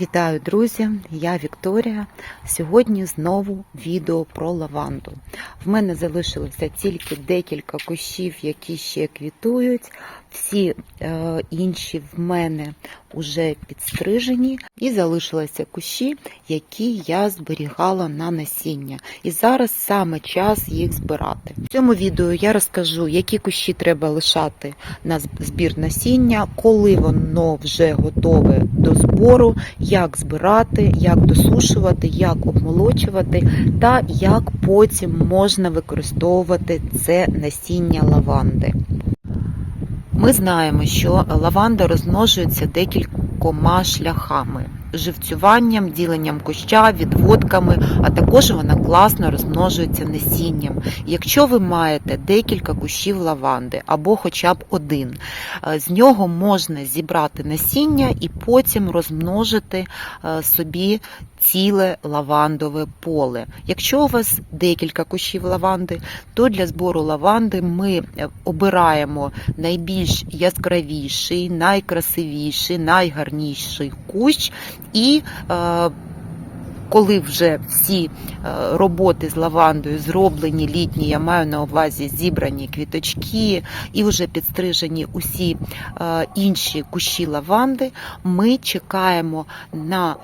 Вітаю, друзі! Я Вікторія. Сьогодні знову відео про лаванду. В мене залишилося тільки декілька кущів, які ще квітують. Всі е, інші в мене вже підстрижені, і залишилися кущі, які я зберігала на насіння. І зараз саме час їх збирати. В цьому відео я розкажу, які кущі треба лишати на збір насіння, коли воно вже готове до збору, як збирати, як досушувати, як обмолочувати, та як потім можна використовувати це насіння лаванди. Ми знаємо, що лаванда розмножується декількома шляхами: живцюванням, діленням куща, відводками, а також вона класно розмножується насінням. Якщо ви маєте декілька кущів лаванди або хоча б один, з нього можна зібрати насіння і потім розмножити собі ціле лавандове поле. Якщо у вас декілька кущів лаванди, то для збору лаванди ми обираємо найбільш яскравіший, найкрасивіший, найгарніший кущ і е, коли вже всі роботи з лавандою зроблені літні, я маю на увазі зібрані квіточки і вже підстрижені усі інші кущі лаванди, ми чекаємо на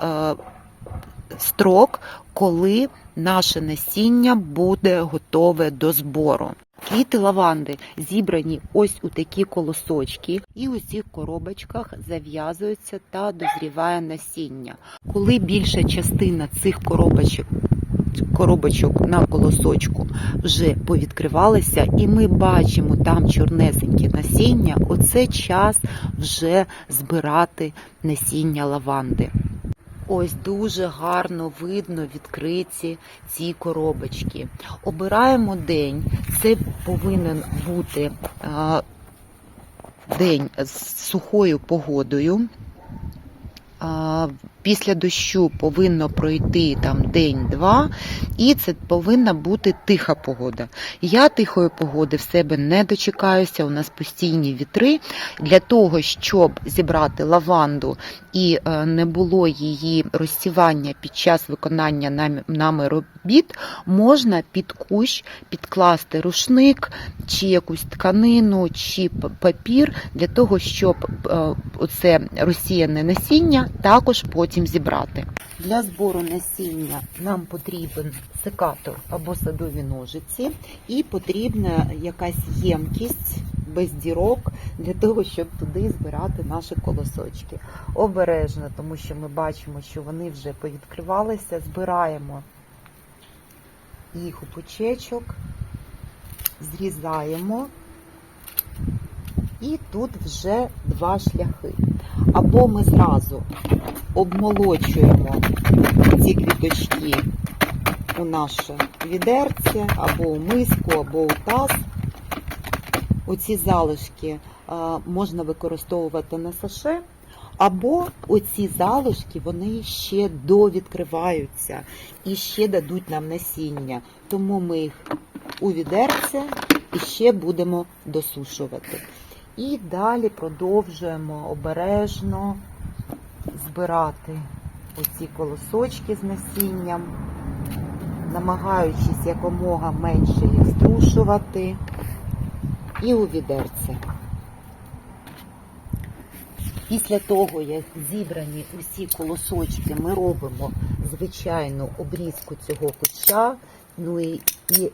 строк, коли наше насіння буде готове до збору. Квіти лаванди зібрані ось у такі колосочки, і у цих коробочках зав'язується та дозріває насіння. Коли більша частина цих коробочок коробочок на колосочку вже повідкривалися, і ми бачимо там чорнесеньке насіння, оце час вже збирати насіння лаванди. Ось дуже гарно видно відкриті ці коробочки. Обираємо день. Це повинен бути день з сухою погодою. Після дощу повинно пройти там день-два, і це повинна бути тиха погода. Я тихої погоди в себе не дочекаюся. У нас постійні вітри. Для того, щоб зібрати лаванду і не було її розсівання під час виконання нами робіт, можна під кущ підкласти рушник, чи якусь тканину, чи папір, для того, щоб оце розсіяне насіння також потім потім зібрати. Для збору насіння нам потрібен секатор або садові ножиці, і потрібна якась ємкість без дірок для того, щоб туди збирати наші колосочки. Обережно, тому що ми бачимо, що вони вже повідкривалися, збираємо їх у пучечок, зрізаємо. І тут вже два шляхи. Або ми зразу обмолочуємо ці квіточки у наше відерце, або у миску, або у таз. Оці залишки можна використовувати на саше, або оці залишки вони ще довідкриваються і ще дадуть нам насіння. Тому ми їх у відерце і ще будемо досушувати. І далі продовжуємо обережно збирати оці колосочки з насінням, намагаючись якомога менше їх струшувати і у відерце. Після того, як зібрані усі колосочки, ми робимо звичайну обрізку цього куща, ну і, і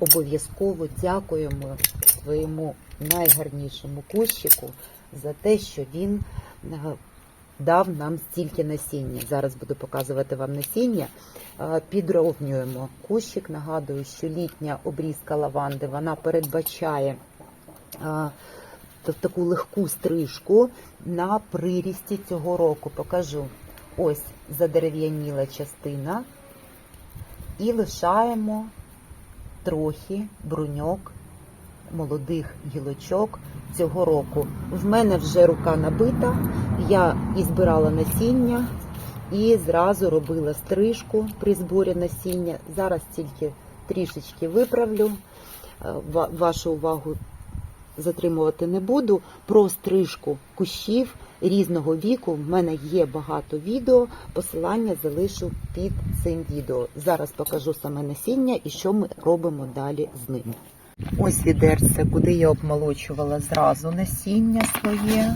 обов'язково дякуємо своєму найгарнішому кущику за те, що він дав нам стільки насіння. Зараз буду показувати вам насіння. Підровнюємо кущик. Нагадую, що літня обрізка лаванди вона передбачає таку легку стрижку на прирісті цього року. Покажу ось задерев'яніла частина і лишаємо трохи бруньок молодих гілочок цього року. В мене вже рука набита, я і збирала насіння, і зразу робила стрижку при зборі насіння. Зараз тільки трішечки виправлю, е, вашу увагу затримувати не буду. Про стрижку кущів різного віку. В мене є багато відео. Посилання залишу під цим відео. Зараз покажу саме насіння і що ми робимо далі з ним. Ось відерце, куди я обмолочувала зразу насіння своє.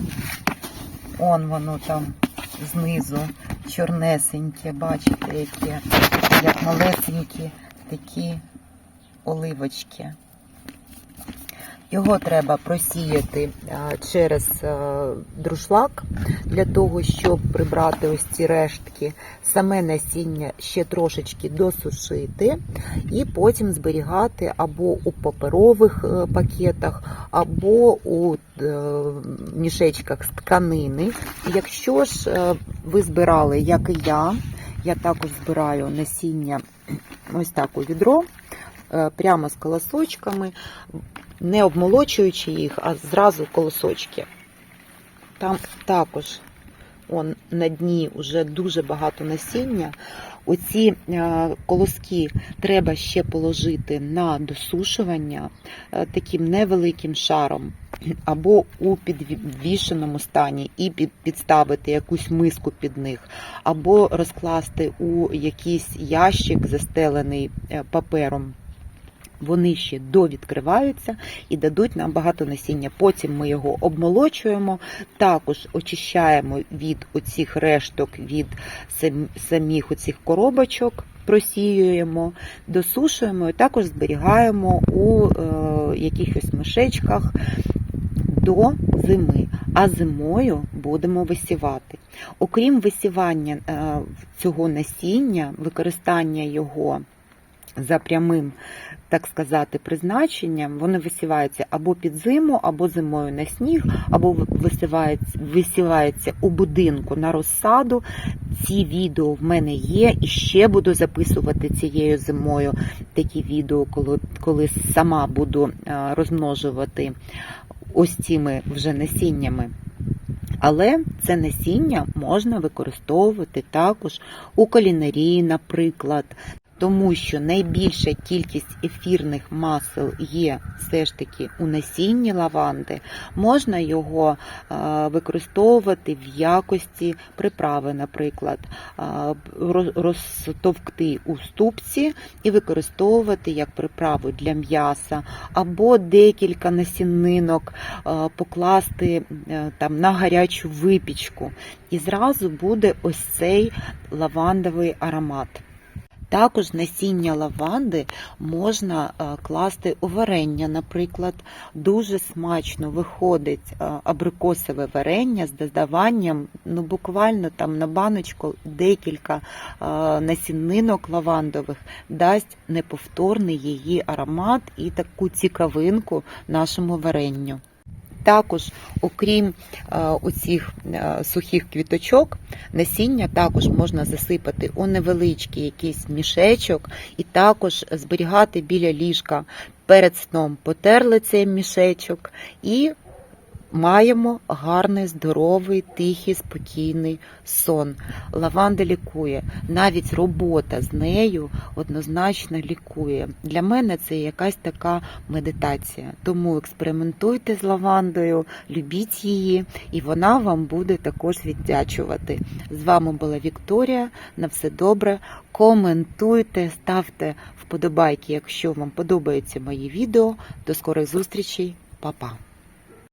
Он воно там знизу чорнесеньке, бачите, яке, як малесенькі такі оливочки. Його треба просіяти через друшлак для того, щоб прибрати ось ці рештки, саме насіння ще трошечки досушити, і потім зберігати або у паперових е, пакетах, або у е, мішечках з тканини. Якщо ж е, ви збирали, як і я, я також збираю насіння ось так у відро, е, прямо з колосочками не обмолочуючи їх, а зразу колосочки. Там також он, на дні вже дуже багато насіння. Оці е, колоски треба ще положити на досушування е, таким невеликим шаром, або у підвішеному стані, і підставити якусь миску під них, або розкласти у якийсь ящик, застелений е, папером вони ще довідкриваються і дадуть нам багато насіння. Потім ми його обмолочуємо, також очищаємо від оцих решток, від самих оцих коробочок, просіюємо, досушуємо і також зберігаємо у е, якихось мішечках до зими. А зимою будемо висівати. Окрім висівання е, цього насіння, використання його за прямим, так сказати, призначенням, вони висіваються або під зиму, або зимою на сніг, або висіваються, висіваються у будинку на розсаду. Ці відео в мене є, і ще буду записувати цією зимою такі відео, коли, коли сама буду розмножувати ось цими вже насіннями. Але це насіння можна використовувати також у кулінарії, наприклад, тому що найбільша кількість ефірних масел є все ж таки у насінні лаванди, можна його використовувати в якості приправи, наприклад, розтовкти у ступці і використовувати як приправу для м'яса, або декілька покласти е, там на гарячу випічку. І зразу буде ось цей лавандовий аромат. Також насіння лаванди можна е, класти у варення, наприклад, дуже смачно виходить е, абрикосове варення з додаванням, ну буквально там на баночку декілька е, насінинок лавандових, дасть неповторний її аромат і таку цікавинку нашому варенню. Також, окрім оцих сухих квіточок, насіння також можна засипати у невеличкий якийсь мішечок і також зберігати біля ліжка. Перед сном потерли цей мішечок і маємо гарний, здоровий, тихий, спокійний сон. Лаванда лікує. Навіть робота з нею однозначно лікує. Для мене це якась така медитація. Тому експериментуйте з лавандою, любіть її, і вона вам буде також віддячувати. З вами була Вікторія. На все добре. Коментуйте, ставте вподобайки, якщо вам подобаються мої відео. До скорих зустрічей, Па-па!